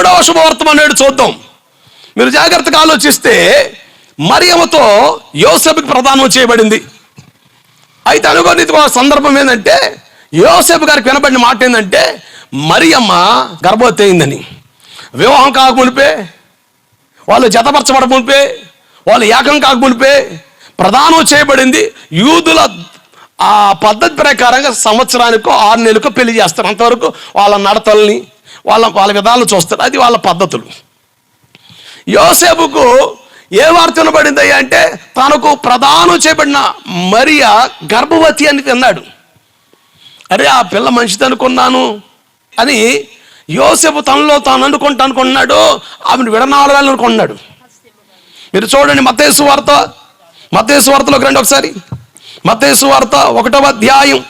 మూడవ శుభవార్తం అనేది చూద్దాం. మీరు జాగ్రత్తగా ఆలోచిస్తే మరియమ్మతో యోసేపుకి ప్రదానం చేయబడింది. అయితే అనుకోని ఒక సందర్భం ఏంటంటే యోసేపు గారికి వినబడిన మాట ఏంటంటే మరియమ్మ గర్భవతి అయిందని వివాహం కాకమునిపే వాళ్ళు జతపరచబడమునిపే వాళ్ళు ఏకం కాకమునిపే ప్రదానం చేయబడింది. యూదుల ఆ పద్ధతి ప్రకారంగా సంవత్సరానికో ఆరు నెలలకు పెళ్ళి చేస్తారు. అంతవరకు వాళ్ళ నడతల్ని వాళ్ళ వాళ్ళ విధాలను చూస్తారు. అది వాళ్ళ పద్ధతులు. యోసేపుకు ఏ వార్త వినబడింది అంటే తనకు ప్రదానం చేయబడిన మరియ గర్భవతి అని విన్నాడు అరే ఆ పిల్ల మంచిది అనుకున్నాను అని యోసేపు తనలో తాను అనుకుంటా అనుకున్నాడు ఆమెను విడనాడాలనుకున్నాడు మీరు చూడండి మత్తేసు వార్త. మత్తేసు వార్తలోకి రండి ఒకసారి. మత్తేసు వార్త ఒకటవ అధ్యాయం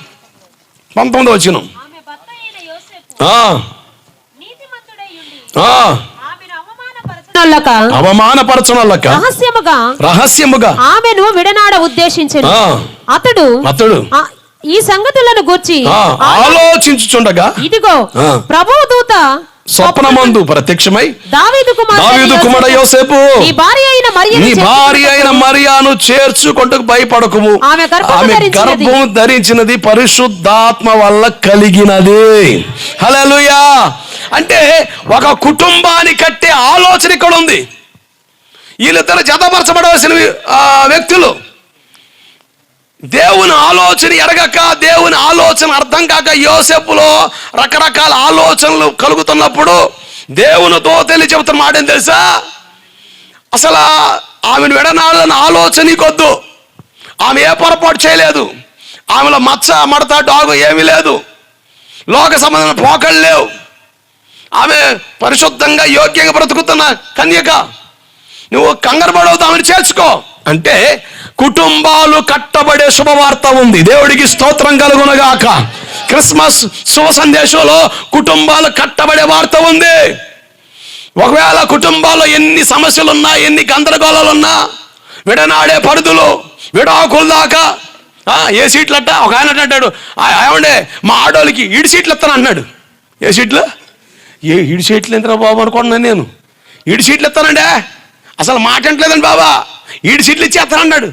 పంతొమ్మిది వచ్చిన ఆమె భర్త అయిన యోసేపు నీతిమంతుడై ఉండి ఆమెను అవమానపరచనొల్లక రహస్యముగా రహస్యముగా. ఆమెను విడనాడ ఉద్దేశించను. అతడు అతడు ఈ సంగతులను గూర్చి ఆలోచించుచుండగా ఇదిగో. ప్రభు దూత స్వప్నమందు ప్రత్యక్షమై దావీదు దావీదు కుమార యోసేపు నీ భార్య అయిన మరియను నీ భార్య అయిన మరియాను చేర్చుకుంటూ భయపడకుము. ఆమె. గర్భము ధరించినది పరిశుద్ధాత్మ వల్ల కలిగినది. హల్లెలూయా. అంటే ఒక కుటుంబాన్ని కట్టే ఆలోచన ఇక్కడ ఉంది. వీళ్ళిద్దరు జతపరచబడవలసిన వ్యక్తులు. దేవుని ఆలోచన ఎరగక దేవుని ఆలోచన అర్థం కాక యోసేపులో రకరకాల ఆలోచనలు కలుగుతున్నప్పుడు దేవునితో తెలియ చెబుతున్న మాట ఏం తెలుసా? అసలు ఆమెను విడనాడని ఆలోచన నీకొద్దు ఆమె ఏ పొరపాటు చేయలేదు. ఆమెలో మచ్చ మడత డాగు ఏమీ లేదు. లోక సంబంధమైన పోకళ్ళు లేవు. ఆమె పరిశుద్ధంగా యోగ్యంగా బ్రతుకుతున్న కన్యక నువ్వు కంగారు పడవద్దు ఆమెను చేర్చుకో. అంటే కుటుంబాలు కట్టబడే శుభవార్త ఉంది. దేవుడికి స్తోత్రం కలుగునగాక. క్రిస్మస్ శుభ సందేశంలో కుటుంబాలు కట్టబడే వార్త ఉంది. ఒకవేళ కుటుంబాల్లో ఎన్ని సమస్యలున్నా ఎన్ని గందరగోళాలున్నా విడనాడే పరుదులు విడాకులు దాకా ఏ సీట్లు అట్ట ఒక ఆయన అంటాడు ఏమండే మా ఆడోళ్ళకి ఈడు సీట్లు ఇస్తాను అన్నాడు. ఏ సీట్లు? ఏ ఈడు సీట్లు ఎంతరా బాబు అనుకున్నాను నేను? ఈడు సీట్లు ఇస్తానండే అసలు మాట అంటలేదండి బాబా. ఈడు సీట్లు ఇచ్చేస్తాను అన్నాడు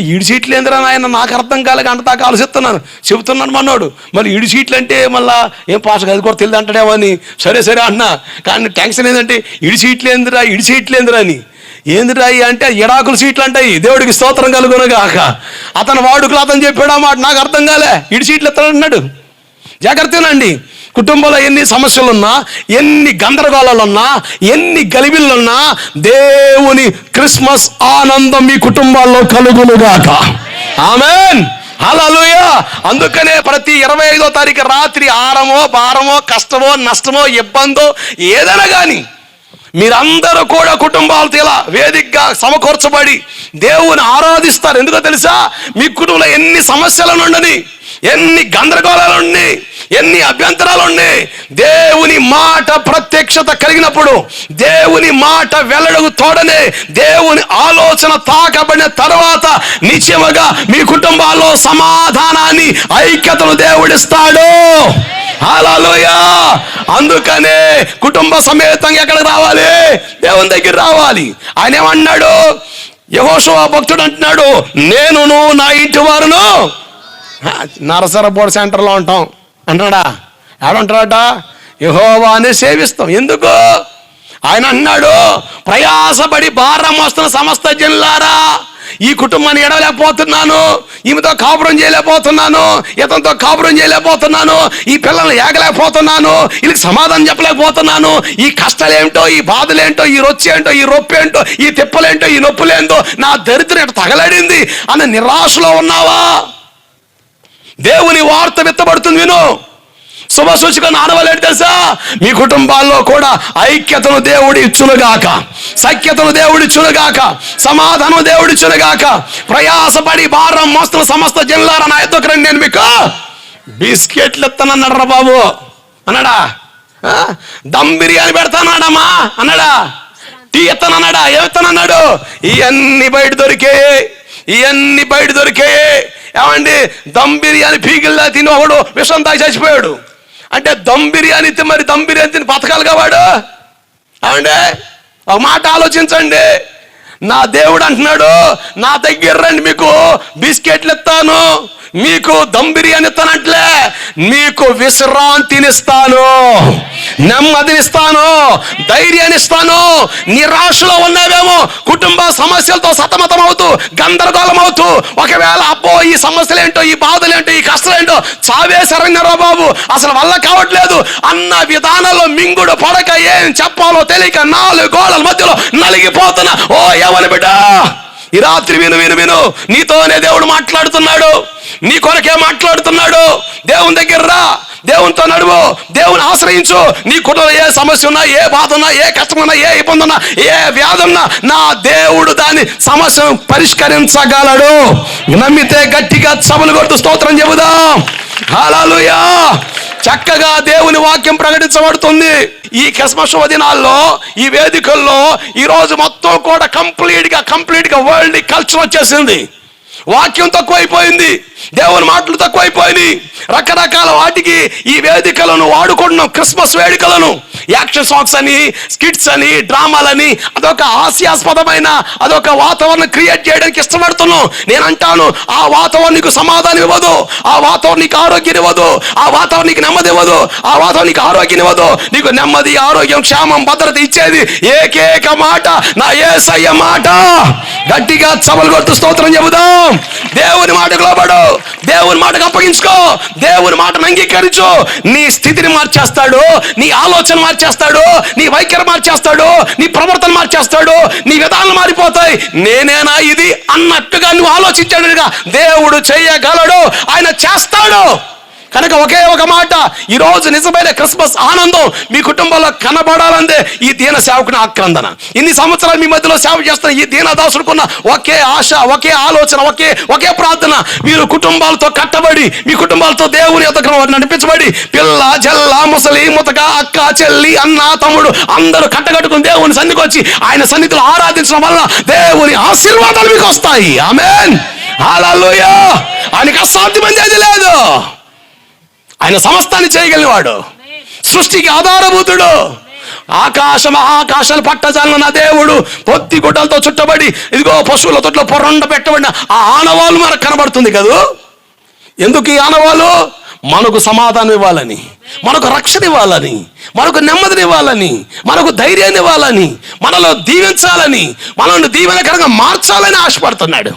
ఈడు సీట్లు ఏందిరా నాయన? నాకు అర్థం కాలేక అంత దాకా ఆలోచిస్తున్నాను. చెబుతున్నాను మన్నాడు. మళ్ళీ ఈడు సీట్లు అంటే మళ్ళా ఏం పాస్ అది కూడా తెలియదు అంటాడేమో అని. సరే సరే అన్నా. కానీ టెన్షన్ ఏంటంటే ఇడి సీట్లు ఏందిరా ఇడి సీట్లు ఏందిరా అని. ఏందిరా అంటే ఎడాకుల సీట్లు అంటాయి. దేవుడికి స్తోత్రం కలుగునగాక. అతను వాడుకులు అతను చెప్పాడు మాట. నాకు అర్థం కాలే. ఇడి సీట్లు ఎత్తాడన్నాడు జాగ్రత్తనండి కుటుంబంలో ఎన్ని సమస్యలున్నా ఎన్ని గందరగోళాలున్నా ఎన్ని గలిబిళ్ళున్నా దేవుని క్రిస్మస్ ఆనందం మీ కుటుంబాల్లో కలుగునుగాక. ఆమెన్. హల్లెలూయా. అందుకనే ప్రతి ఇరవై ఐదో తారీఖు రాత్రి ఆరమో భారమో కష్టమో నష్టమో ఇబ్బందో ఏదైనా కానీ మీరందరూ కూడా కుటుంబాలతో ఇలా వేదికగా సమకూర్చబడి దేవుని ఆరాధిస్తారు. ఎందుకో తెలుసా? మీ కుటుంబంలో ఎన్ని సమస్యలను ఉండని ఎన్ని గందరగోళాలు ఉన్నాయి ఎన్ని అభ్యంతరాలు ఉన్నాయి దేవుని మాట ప్రత్యక్షత కలిగినప్పుడు దేవుని మాట వెల్లడకు తోడనే దేవుని ఆలోచన తాకబడిన తర్వాత నిశ్చయముగా మీ కుటుంబాల్లో సమాధానాన్ని ఐక్యతను దేవుడిస్తాడు. అలాలోయా అందుకనే కుటుంబ సమేతంగా ఎక్కడికి రావాలి? దేవుని దగ్గర రావాలి. ఆయన ఏమన్నాడు? యహోశవ భక్తుడు అంటున్నాడు నేనును నా ఇంటి వారును నరసరబోర్డ్ సెంటర్లో ఉంటాం. అంటున్నాడా? ఏడంటాడట యహోవాని సేవిస్తాం. ఎందుకు? ఆయన అన్నాడు ప్రయాసపడి భారం వస్తున్న సమస్త జనులారా ఈ కుటుంబాన్ని ఎడవలేకపోతున్నాను ఈమెతో కాపురం చేయలేకపోతున్నాను ఇతనితో కాపురం చేయలేకపోతున్నాను ఈ పిల్లల్ని ఏగలేకపోతున్నాను వీళ్ళకి సమాధానం చెప్పలేకపోతున్నాను. ఈ కష్టాలేంటో ఈ బాధలేంటో ఈ రొచ్చేంటో ఈ రొప్పేంటో ఈ తిప్పలేంటో ఈ నొప్పులేంటో నా దరిద్రం ఎట్ట తగలడింది అన్న నిరాశలో ఉన్నావా? దేవుని వార్త విత్తబడుతుంది విను. శుభ సూచక ఆనవాలేంటి తెలుసా? మీ కుటుంబాల్లో కూడా ఐక్యతను దేవుడి ఇచ్చునుగాక. సఖ్యతను దేవుడి ఇచ్చునుగాక. సమాధానం దేవుడి ఇచ్చునుగాక. ప్రయాసపడి భారం మోస్తున్న సమస్త జిల్లారా నా ఎత్తుకు రండి నేను మీకు. బిస్కెట్లు ఇస్తానన్నాడు రా బాబు. అన్నాడా? దమ్ బిర్యానీ పెడతానాడమ్మా అన్నాడా టీ ఎత్తనన్నాడా ఏమెత్తనన్నాడు ఇవన్నీ బయట దొరికే ఇవన్నీ బయట దొరికే ఏమండి? దమ్ బిర్యానీ పీకిల్లా తిని ఒకడు విషం తాగి చచ్చిపోయాడు. అంటే దమ్ బిర్యానీ తిని మరి దమ్ బిర్యానీ తిని బతకాలిగా వాడు? ఏమండి? ఒక మాట ఆలోచించండి. నా దేవుడు అంటున్నాడు నా దగ్గర రండి మీకు బిస్కెట్లు ఇస్తాను. మీకు దమ్ బిర్యానీ ఇస్తానంట్లే మీకు విశ్రాంతినిస్తాను. నెమ్మదినిస్తాను. ధైర్యాన్నిస్తాను నిరాశలో ఉన్నావేమో కుటుంబ సమస్యలతో సతమతం అవుతూ గందరగోళం అవుతూ ఒకవేళ అబ్బో ఈ సమస్యలు ఏంటో ఈ బాధలు ఏంటో ఈ కష్టాలు ఏంటో చావే శరణ్యరా బాబు. అసలు వల్ల కావట్లేదు. అన్న విధానంలో మింగుడు పడక ఏం చెప్పాలో తెలియక నాలుగు గోడల మధ్యలో నలిగిపోతున్నా ఓ ఎవరి బిడ్డ. ఈ రాత్రి విను విను విను. నీతోనే దేవుడు మాట్లాడుతున్నాడు. నీ కొరకే మాట్లాడుతున్నాడు. దేవుని దగ్గర రా. దేవునితో నడువు. దేవుని ఆశ్రయించు. నీ కుటుంబంలో ఏ సమస్య ఉన్నా ఏ బాధ ఉన్నా ఏ కష్టం ఉన్నా ఏ ఇబ్బంది ఉన్నా ఏ వ్యాధి ఉన్నా నా దేవుడు దాని సమస్యను పరిష్కరించగలడు. నమ్మితే గట్టిగా సభలు కొడుతూ స్తోత్రం చెబుదాం. హాలూయా చక్కగా దేవుని వాక్యం ప్రకటించబడుతుంది. ఈ క్రిస్మస్ శుభదినాల్లో ఈ వేదికల్లో ఈ రోజు మొత్తం కూడా కంప్లీట్గా కంప్లీట్గా వరల్డ్ కల్చర్ వచ్చేసింది. వాక్యం తక్కువైపోయింది దేవుని మాటలు తక్కువైపోయినాయి. రకరకాల వాటికి ఈ వేదికలను వాడుకుంటున్నాం క్రిస్మస్ వేడుకలను. యాక్షన్ సాంగ్స్ అని స్కిట్స్ అని డ్రామాలని అదొక హాస్యాస్పదమైన అదొక వాతావరణం క్రియేట్ చేయడానికి ఇష్టపడుతున్నాం. నేను అంటాను ఆ వాతావరణం నీకు సమాధానం ఇవ్వదు ఆ వాతావరణం నీకు ఆరోగ్యం ఇవ్వదు ఆ వాతావరణం నీకు నెమ్మది ఇవ్వదు ఆ వాతావరణం నీకు ఆరోగ్యం ఇవ్వదు. నీకు నెమ్మది ఆరోగ్యం క్షేమం భద్రత ఇచ్చేది ఏకేక మాట నా ఏసయ్య మాట. గట్టిగా చవలు కొట్టు స్తోత్రం చెబుదాం. దేవుని మాటకు లోబడు దేవుని మాటకు అప్పగించుకో. దేవుని మాటను అంగీకరించు. నీ స్థితిని మార్చేస్తాడు. నీ ఆలోచన మార్చేస్తాడు. నీ వైఖరి మార్చేస్తాడు. నీ ప్రవర్తన మార్చేస్తాడు. నీ విధానాలు మారిపోతాయి. నేనేనా ఇది అన్నట్టుగా నువ్వు ఆలోచించాడుగా దేవుడు చేయగలడు. ఆయన చేస్తాడు. కనుక ఒకే ఒక మాట ఈరోజు నిజమైన క్రిస్మస్ ఆనందం మీ కుటుంబంలో కనబడాలందే ఈ దీన సేవకుని ఆక్రందన. ఇన్ని సంవత్సరాలు మీ మధ్యలో సేవ చేస్తున్న ఈ దీనదాసుడుకున్న ఒకే ఆశ ఒకే ఆలోచన ఒకే ఒకే ప్రార్థన మీరు కుటుంబాలతో కట్టబడి మీ కుటుంబాలతో దేవుని యొక్క నడిపించబడి పిల్ల జల్ల ముసలి ముతక అక్క చెల్లి అన్న తమ్ముడు అందరూ కట్టగట్టుకుని దేవుని సన్నిధికి వచ్చి ఆయన సన్నిధిలో ఆరాధించడం వల్ల దేవుని ఆశీర్వాదాలు మీకు వస్తాయి ఆమెన్. హల్లెలూయా. ఆయనకి అసాధ్యమైనది లేదు. ఆయన సమస్తాన్ని చేయగలిగినవాడు. సృష్టికి ఆధారభూతుడు. ఆకాశ మహాకాశాలు పట్టజాలన నా దేవుడు పొత్తి గుడ్డలతో చుట్టబడి ఇదిగో పశువుల తొట్లో పొరండ పెట్టబడిన ఆ ఆనవాళ్ళు మనకు కనబడుతుంది కదూ? ఎందుకు ఈ ఆనవాళ్ళు? మనకు సమాధానం ఇవ్వాలని మనకు రక్షణ ఇవ్వాలని మనకు నెమ్మదిని ఇవ్వాలని మనకు ధైర్యాన్ని ఇవ్వాలని మనలో దీవించాలని మనల్ని దీవెనకరంగా మార్చాలని ఆశపడుతున్నాడు.